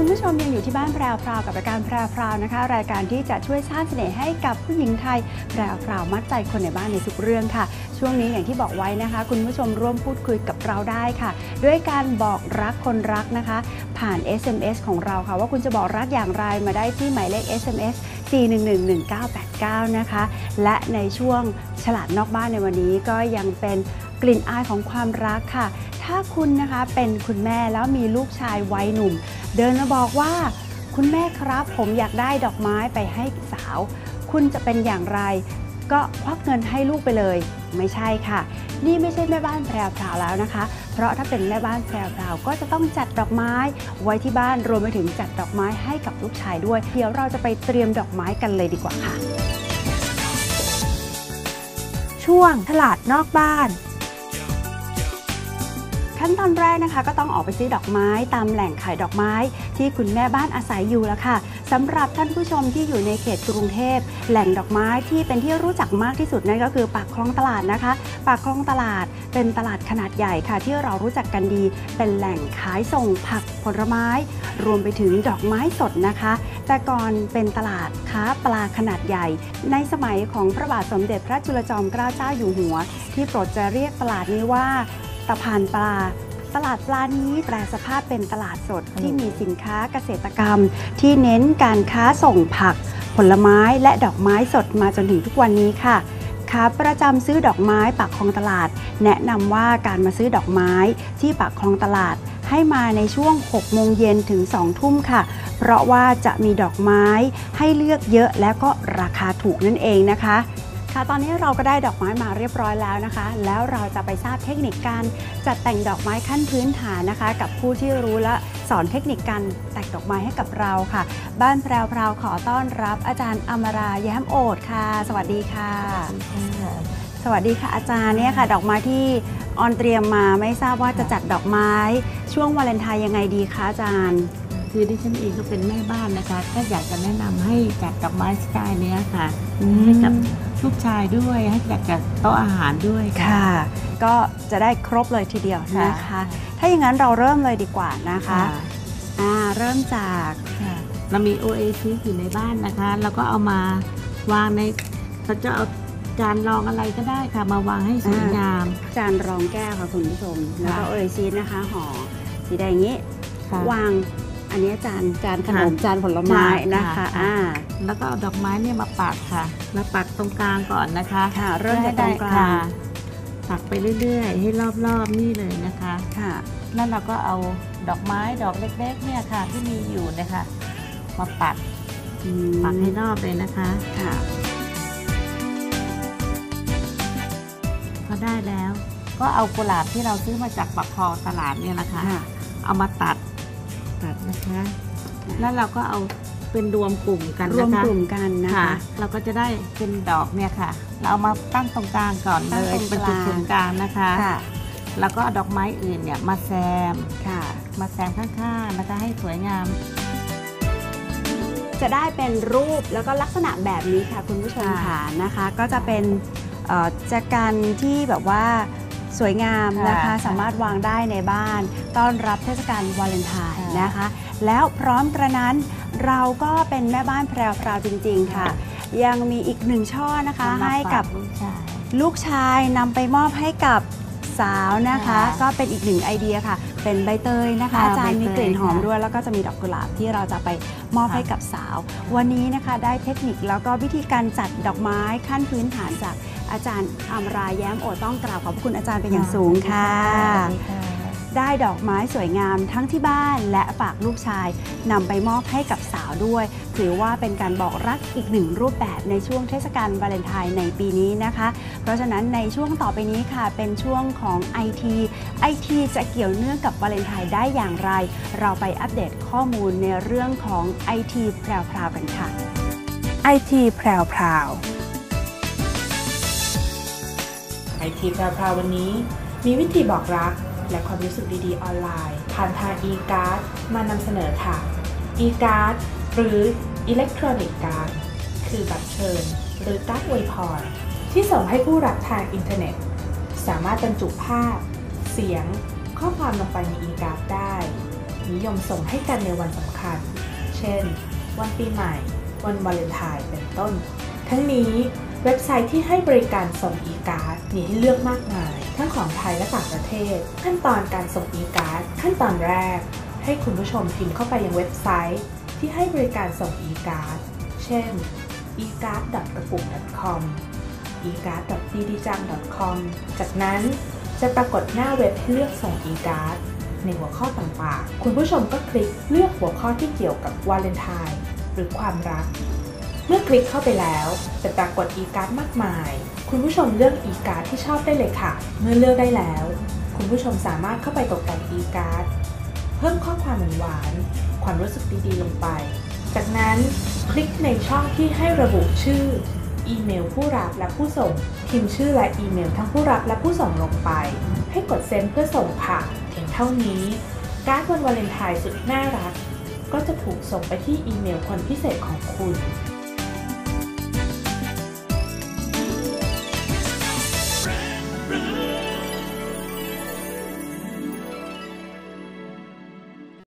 คุณผู้ชมยังอยู่ที่บ้านแพรวพราวกับรายการแพรวพราวนะคะ รายการที่จะช่วยสร้างเสน่ห์ให้กับผู้หญิงไทยแพรวพราวมัดใจคนในบ้านในทุกเรื่องค่ะ ช่วงนี้อย่างที่บอกไว้นะคะ คุณผู้ชมร่วมพูดคุยกับเราได้ค่ะ ด้วยการบอกรักคนรักนะคะ ผ่าน SMS ของเราค่ะ ว่าคุณจะบอกรักอย่างไรมาได้ที่หมายเลข SMS 4111989 นะคะ และในช่วงฉลาดนอกบ้านในวันนี้ก็ยังเป็น กลิ่นอายของความรักค่ะ ถ้าคุณนะคะเป็นคุณแม่แล้วมีลูกชายวัยหนุ่ม เดินมาบอกว่า คุณแม่ครับผมอยากได้ดอกไม้ไปให้สาว คุณจะเป็นอย่างไร ก็ควักเงินให้ลูกไปเลย ไม่ใช่ค่ะ นี่ไม่ใช่แม่บ้านแพรวพราวแล้วนะคะ เพราะถ้าเป็นแม่บ้านแพรวพราวก็จะต้องจัดดอกไม้ไว้ที่บ้านรวมไปถึงจัดดอกไม้ให้กับลูกชายด้วย เดี๋ยวเราจะไปเตรียมดอกไม้กันเลยดีกว่าค่ะ ช่วงตลาดนอกบ้าน ขั้นตอนแรกนะคะ ก็ต้องออกไปซื้อดอกไม้ตามแหล่งขายดอกไม้ ที่คุณแม่บ้านอาศัยอยู่แล้วค่ะสำหรับท่านผู้ชมที่อยู่ในเขตกรุงเทพ แหล่งดอกไม้ที่เป็นที่รู้จักมากที่สุดนั่นก็คือปากคลองตลาดนะคะ ปากคลองตลาดเป็นตลาดขนาดใหญ่ค่ะ ที่เรารู้จักกันดี เป็นแหล่งขายส่งผักผลไม้ รวมไปถึงดอกไม้สดนะคะ แต่ก่อนเป็นตลาดค้าปลาขนาดใหญ่ ในสมัยของพระบาทสมเด็จพระจุลจอมเกล้าเจ้าอยู่หัว ที่โปรดจะเรียกตลาดนี้ว่า ตะพานปลา ตลาดปลานี้แปลสภาพเป็นตลาดสดที่มีสินค้าเกษตรกรรม ที่เน้นการค้าส่งผัก ผลไม้และดอกไม้สดมาจนถึงทุกวันนี้ค่ะขาประจำซื้อดอกไม้ปากคลองตลาด แนะนำว่าการมาซื้อดอกไม้ที่ปากคลองตลาด ให้มาในช่วง 6 โมงเย็นถึง 2 ทุ่มค่ะ เพราะว่าจะมีดอกไม้ให้เลือกเยอะและก็ราคาถูกนั่นเองนะคะ ค่ะตอนนี้เราก็ได้ดอกไม้มาเรียบร้อยแล้วนะคะ แล้วเราจะไปทราบเทคนิคการจัดแต่งดอกไม้ขั้นพื้นฐานนะคะ กับผู้ที่รู้และสอนเทคนิคการแต่งดอกไม้ให้กับเราค่ะ บ้านแพรวพราวขอต้อนรับอาจารย์อมราแย้มโอดค่ะ สวัสดีค่ะ สวัสดีค่ะอาจารย์เนี่ยค่ะ ดอกไม้ที่ออนเตรียมมาไม่ทราบว่าจะจัดดอกไม้ ช่วงวาเลนไทน์ยังไงดีคะอาจารย์ คือดิฉันเองก็เป็นแม่บ้านนะคะ ก็อยากจะแนะนำให้จัดดอกไม้สไตล์เนี้ยค่ะอืมให้กับลูกชายด้วยให้จัดกับโต๊ะอาหารด้วยค่ะค่ะ ก็จะได้ครบเลยทีเดียวนะคะ ถ้าอย่างนั้นเราเริ่มเลยดีกว่านะคะอ่าเริ่มจากค่ะเรามี OAC อยู่ในบ้านนะคะแล้วก็เอามาวางในเราจะเอาจานรองอะไรก็ได้ค่ะ มาวางให้สวยงาม จานรองแก้วค่ะคุณผู้ชมแล้วก็ค่ะเอยซีนะคะห่อสีแดงอย่างนี้ค่ะวาง อันนี้จานจานขนมค่ะจานผลไม้นะคะค่ะอ่าแล้วก็เอาดอกไม้เนี่ยมาปักค่ะแล้วปักตรงกลางก่อนนะคะค่ะเริ่มจากตรงกลางค่ะปักไปเรื่อยๆ ให้รอบๆนี่เลยนะคะค่ะ แล้วเราก็เอาดอกไม้ดอกเล็กๆ เนี่ยค่ะที่มีอยู่เนะคะ มาปักอืมปักให้รอบเลยนะคะค่ะพอได้แล้ว ก็เอากุหลาบที่เราซื้อมาจากปักคลองตลาดเนี่ยนะคะค่ะเอามาตัดตัด นะคะ แล้วเราก็เอาเป็นรวมกลุ่มกันรวมนะคะกลุ่มกันนะค่ะคะ เราก็จะได้เป็นดอกเนี่ยค่ะ เราเอามาตั้งตรงกลางก่อนตั้เลงยตรงกลาง เป็นจุดศูนย์กลางนะคะ ค่ะแล้วก็เอาดอกไม้อื่นเนี่ยมาแซม ค่ะ มาแซมข้างๆนะคะให้สวยงาม จะได้เป็นรูปแล้วก็ลักษณะแบบนี้ค่ะ คุณผู้ชมค่ะค่ะนะคะ ก็จะเป็นเอ่อจักรันที่แบบว่าสวยงามนะคะ ค่ะสามารถวางได้ในบ้าน ต้อนรับเทศกาลวาเลนไทน์ค่ะนะคะ แล้วพร้อมกระนั้นเราก็เป็นแม่บ้านแพรวๆจริง ๆ ค่ะค่ะยังมีอีกหนึ่งช่อนะคะสำรับให้กับฝาลูกชายลูกชายนำไปมอบให้กับสาวนะคะค่ะก็เป็นอีกหนึ่งไอเดียค่ะ เป็นใบเตยนะคะค่ะอาจารย์ใบเตยมีกลิ่นหอมค่ะด้วย แล้วก็จะมีดอกกุหลาบที่เราจะไปมอบค่ะให้กับสาว วันนี้นะคะได้เทคนิคแล้วก็วิธีการจัดดอกไม้ขั้นพื้นฐานจากอาจารย์อมราแย้มโอต้องกราบขอบพระคุณอาจารย์เป็นอย่างสูงค่ะสวัสดีค่ะ ได้ดอกไม้สวยงามทั้งที่บ้านและฝากลูกชายนำไปมอบให้กับสาวด้วย ถือว่าเป็นการบอกรักอีกหนึ่งรูปแบบในช่วงเทศกาลวาเลนไทน์ในปีนี้นะคะ เพราะฉะนั้นในช่วงต่อไปนี้ค่ะ เป็นช่วงของ IT IT จะเกี่ยวเนื่องกับวาเลนไทน์ได้อย่างไร เราไปอัปเดตข้อมูลในเรื่องของ IT แพรวๆกันค่ะ IT แพรวพราวไอทีแพรวๆวันนี้ มีวิธีบอกรัก และความรู้สึกดีๆ ออนไลน์ ผ่านทาง e-card มานำเสนอค่ะ e-card หรือ electronic card คือบัตรเชิญ หรือการ์ดอวยพรที่ส่งให้ผู้รับทางอินเทอร์เน็ต สามารถบรรจุภาพ เสียง ข้อความลงไปใน e-card ได้ นิยมส่งให้กันในวันสำคัญ เช่น วันปีใหม่ วันวาเลนไทน์เป็นต้น ทั้งนี้เว็บไซต์ที่ให้บริการส่งอีการ์ดมีให้เลือกมากมาย ทั้งของไทยและต่างประเทศ ขั้นตอนการส่งอีการ์ดขั้นตอนแรก ให้คุณผู้ชมพิมพ์เข้าไปยังเว็บไซต์ ที่ให้บริการส่งอีการ์ดเช่น e-card กระปุก .com e c a r d d d j a n c o m จากนั้นจะปรากฏหน้าเว็บให้เลือกส่ง e-card ในหัวข้อต่างๆ คุณผู้ชมก็คลิกเลือกหัวข้อที่เกี่ยวกับวาเลนไทน์หรือความรัก เมื่อคลิกเข้าไปแล้ว จะปรากฏ e-card มากมาย คุณผู้ชมเลือก e-card ที่ชอบได้เลยค่ะ เมื่อเลือกได้แล้ว คุณผู้ชมสามารถเข้าไปตกแต่ง e-card เพิ่มข้อความหวานๆความรู้สึกดีๆ ลงไป จากนั้นคลิกในช่องที่ให้ระบุชื่อ อีเมลผู้รับและผู้ส่ง พิมพ์ชื่อและอีเมลทั้งผู้รับและผู้ส่งลงไป ให้กดเซ็นเพื่อส่งค่ะเพียงเท่านี้ การ์ดวันวาเลนไทน์สุดน่ารัก ก็จะถูกส่งไปที่อีเมลคนพิเศษของคุณ